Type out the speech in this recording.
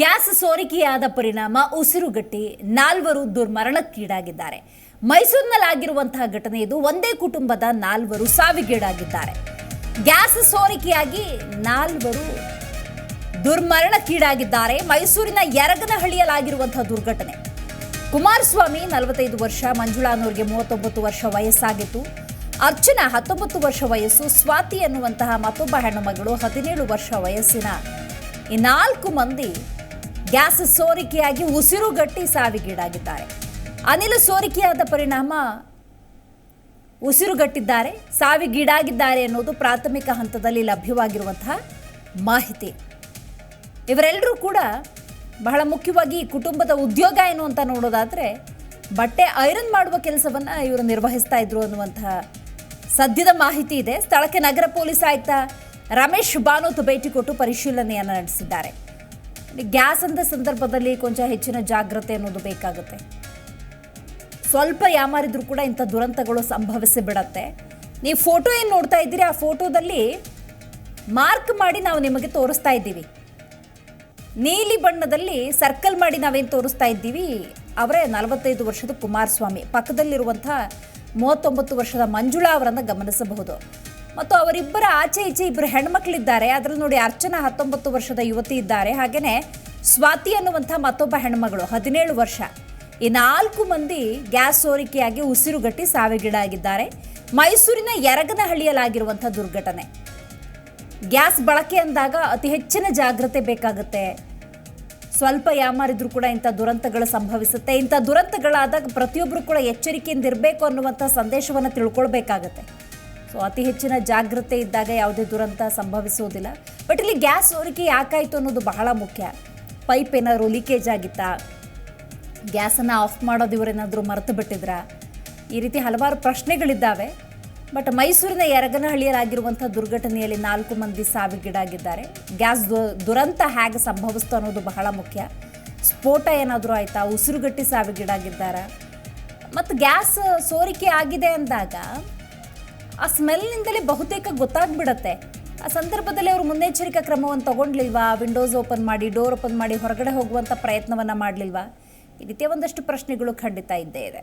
Gas ಸೋರಿಕೆಯಾದ ಪರಿಣಾಮ ಉಸಿರುಗಟ್ಟಿ ನಾಲ್ವರು ದುರ್ಮರಣಕ್ಕೀಡಾಗಿದ್ದಾರೆ. ಮೈಸೂರಿನಲ್ಲಾಗಿರುವಂತಹ ಘಟನೆ ಇದು ಒಂದೇ ಕುಟುಂಬದ ನಾಲ್ವರು ಸಾವಿಗೀಡಾಗಿದ್ದಾರೆ. ಗ್ಯಾಸ್ ಸೋರಿಕೆಯಾಗಿ ನಾಲ್ವರು ದುರ್ಮರಣಕ್ಕೀಡಾಗಿದ್ದಾರೆ. ಮೈಸೂರಿನ ಯರಗನಹಳ್ಳಿಯಲ್ಲಾಗಿರುವಂತಹ ದುರ್ಘಟನೆ. ಕುಮಾರಸ್ವಾಮಿ ನಲವತ್ತೈದು ವರ್ಷ, ಮಂಜುಳಾನೂರ್ಗೆ ಮೂವತ್ತೊಂಬತ್ತು ವರ್ಷ ವಯಸ್ಸಾಗಿತ್ತು. ಅರ್ಚನಾ ಹತ್ತೊಂಬತ್ತು ವರ್ಷ ವಯಸ್ಸು, ಸ್ವಾತಿ ಎನ್ನುವಂತಹ ಮತ್ತೊಬ್ಬ ಹೆಣ್ಣು ಮಗಳು ಹದಿನೇಳು ವರ್ಷ ವಯಸ್ಸಿನ ಈ ನಾಲ್ಕು ಮಂದಿ ಗ್ಯಾಸ್ ಸೋರಿಕೆಯಾಗಿ ಉಸಿರುಗಟ್ಟಿ ಸಾವಿಗೀಡಾಗಿದ್ದಾರೆ. ಅನಿಲ ಸೋರಿಕೆಯಾದ ಪರಿಣಾಮ ಉಸಿರುಗಟ್ಟಿದ್ದಾರೆ ಸಾವಿಗೀಡಾಗಿದ್ದಾರೆ ಅನ್ನೋದು ಪ್ರಾಥಮಿಕ ಹಂತದಲ್ಲಿ ಲಭ್ಯವಾಗಿರುವಂತಹ ಮಾಹಿತಿ. ಇವರೆಲ್ಲರೂ ಕೂಡ ಬಹಳ ಮುಖ್ಯವಾಗಿ ಕುಟುಂಬದ ಉದ್ಯೋಗ ಏನು ಅಂತ ನೋಡೋದಾದರೆ, ಬಟ್ಟೆ ಐರನ್ ಮಾಡುವ ಕೆಲಸವನ್ನು ಇವರು ನಿರ್ವಹಿಸ್ತಾ ಇದ್ರು ಅನ್ನುವಂತಹ ಸದ್ಯದ ಮಾಹಿತಿ ಇದೆ. ಸ್ಥಳಕ್ಕೆ ನಗರ ಪೊಲೀಸ್ ಆಯುಕ್ತ ರಮೇಶ್ ಬಾನೋತ್ ಭೇಟಿ ಕೊಟ್ಟು ಪರಿಶೀಲನೆಯನ್ನು ನಡೆಸಿದ್ದಾರೆ. ಗ್ಯಾಸ್ ಅಂದ ಸಂದರ್ಭದಲ್ಲಿ ಕೊಂಚ ಹೆಚ್ಚಿನ ಜಾಗ್ರತೆ ಅನ್ನೋದು ಬೇಕಾಗುತ್ತೆ. ಸ್ವಲ್ಪ ಯಾಮಾರಿದ್ರು ಕೂಡ ಇಂಥ ದುರಂತಗಳು ಸಂಭವಿಸಿ ಬಿಡತ್ತೆ ನೀವು ಫೋಟೋ ಏನು ನೋಡ್ತಾ ಇದ್ದೀರಿ? ಆ ಫೋಟೋದಲ್ಲಿ ಮಾರ್ಕ್ ಮಾಡಿ ನಾವು ನಿಮಗೆ ತೋರಿಸ್ತಾ ಇದ್ದೀವಿ. ನೀಲಿ ಬಣ್ಣದಲ್ಲಿ ಸರ್ಕಲ್ ಮಾಡಿ ನಾವೇನು ತೋರಿಸ್ತಾ ಇದ್ದೀವಿ? ಅವರೇ ನಲವತ್ತೈದು ವರ್ಷದ ಕುಮಾರಸ್ವಾಮಿ. ಪಕ್ಕದಲ್ಲಿರುವಂಥ ಮೂವತ್ತೊಂಬತ್ತು ವರ್ಷದ ಮಂಜುಳಾ ಅವರನ್ನು ಗಮನಿಸಬಹುದು. ಮತ್ತು ಅವರಿಬ್ಬರ ಆಚೆ ಈಚೆ ಇಬ್ಬರು ಹೆಣ್ಮಕ್ಳಿದ್ದಾರೆ. ಅದರಲ್ಲಿ ನೋಡಿ ಅರ್ಚನಾ ಹತ್ತೊಂಬತ್ತು ವರ್ಷದ ಯುವತಿ ಇದ್ದಾರೆ. ಹಾಗೆಯೇ ಸ್ವಾತಿ ಅನ್ನುವಂಥ ಮತ್ತೊಬ್ಬ ಹೆಣ್ಮಗಳು, ಹದಿನೇಳು ವರ್ಷ. ಈ ನಾಲ್ಕು ಮಂದಿ ಗ್ಯಾಸ್ ಸೋರಿಕೆಯಾಗಿ ಉಸಿರುಗಟ್ಟಿ ಸಾವಿಗೀಡಾಗಿದ್ದಾರೆ. ಮೈಸೂರಿನ ಯರಗನಹಳ್ಳಿಯಲ್ಲಾಗಿರುವಂಥ ದುರ್ಘಟನೆ. ಗ್ಯಾಸ್ ಬಳಕೆ ಅಂದಾಗ ಅತಿ ಹೆಚ್ಚಿನ ಜಾಗ್ರತೆ ಬೇಕಾಗುತ್ತೆ. ಸ್ವಲ್ಪ ಯಾಮಾರಿದ್ರು ಕೂಡ ಇಂಥ ದುರಂತಗಳು ಸಂಭವಿಸುತ್ತೆ. ಇಂಥ ದುರಂತಗಳಾದಾಗ ಪ್ರತಿಯೊಬ್ಬರು ಕೂಡ ಎಚ್ಚರಿಕೆಯಿಂದ ಇರಬೇಕು ಅನ್ನುವಂಥ ಸಂದೇಶವನ್ನು ತಿಳ್ಕೊಳ್ಬೇಕಾಗತ್ತೆ. ಸೊ ಅತಿ ಹೆಚ್ಚಿನ ಜಾಗ್ರತೆ ಇದ್ದಾಗ ಯಾವುದೇ ದುರಂತ ಸಂಭವಿಸುವುದಿಲ್ಲ. ಬಟ್ ಇಲ್ಲಿ ಗ್ಯಾಸ್ ಸೋರಿಕೆ ಯಾಕಾಯಿತು ಅನ್ನೋದು ಬಹಳ ಮುಖ್ಯ. ಪೈಪ್ ಏನಾದ್ರು ಲೀಕೇಜ್ ಆಗಿತ್ತಾ? ಗ್ಯಾಸನ್ನು ಆಫ್ ಮಾಡೋದು ಇವರೇನಾದರೂ ಮರೆತು ಬಿಟ್ಟಿದ್ರಾ? ಈ ರೀತಿ ಹಲವಾರು ಪ್ರಶ್ನೆಗಳಿದ್ದಾವೆ. ಬಟ್ ಮೈಸೂರಿನ ಯರಗನಹಳ್ಳಿಯಲ್ಲಾಗಿರುವಂಥ ದುರ್ಘಟನೆಯಲ್ಲಿ ನಾಲ್ಕು ಮಂದಿ ಸಾವಿಗೀಡಾಗಿದ್ದಾರೆ. ಗ್ಯಾಸ್ ದುರಂತ ಹೇಗೆ ಸಂಭವಿಸ್ತು ಅನ್ನೋದು ಬಹಳ ಮುಖ್ಯ. ಸ್ಫೋಟ ಏನಾದರೂ ಆಯಿತಾ? ಉಸಿರುಗಟ್ಟಿ ಸಾವಿಗೀಡಾಗಿದ್ದಾರಾ? ಮತ್ತು ಗ್ಯಾಸ್ ಸೋರಿಕೆ ಆಗಿದೆ ಅಂದಾಗ ಆ ಸ್ಮೆಲ್ನಿಂದಲೇ ಬಹುತೇಕ ಗೊತ್ತಾಗ್ಬಿಡತ್ತೆ. ಆ ಸಂದರ್ಭದಲ್ಲಿ ಅವರು ಮುನ್ನೆಚ್ಚರಿಕಾ ಕ್ರಮವನ್ನು ತಗೊಂಡ್ಲಿಲ್ವಾ? ವಿಂಡೋಸ್ ಓಪನ್ ಮಾಡಿ ಡೋರ್ ಓಪನ್ ಮಾಡಿ, ಹೊರಗಡೆ ಹೋಗುವಂಥ ಪ್ರಯತ್ನವನ್ನು ಮಾಡಲಿಲ್ವಾ? ಈ ರೀತಿಯ ಒಂದಷ್ಟು ಪ್ರಶ್ನೆಗಳು ಖಂಡಿತ ಇದ್ದೇ ಇದೆ.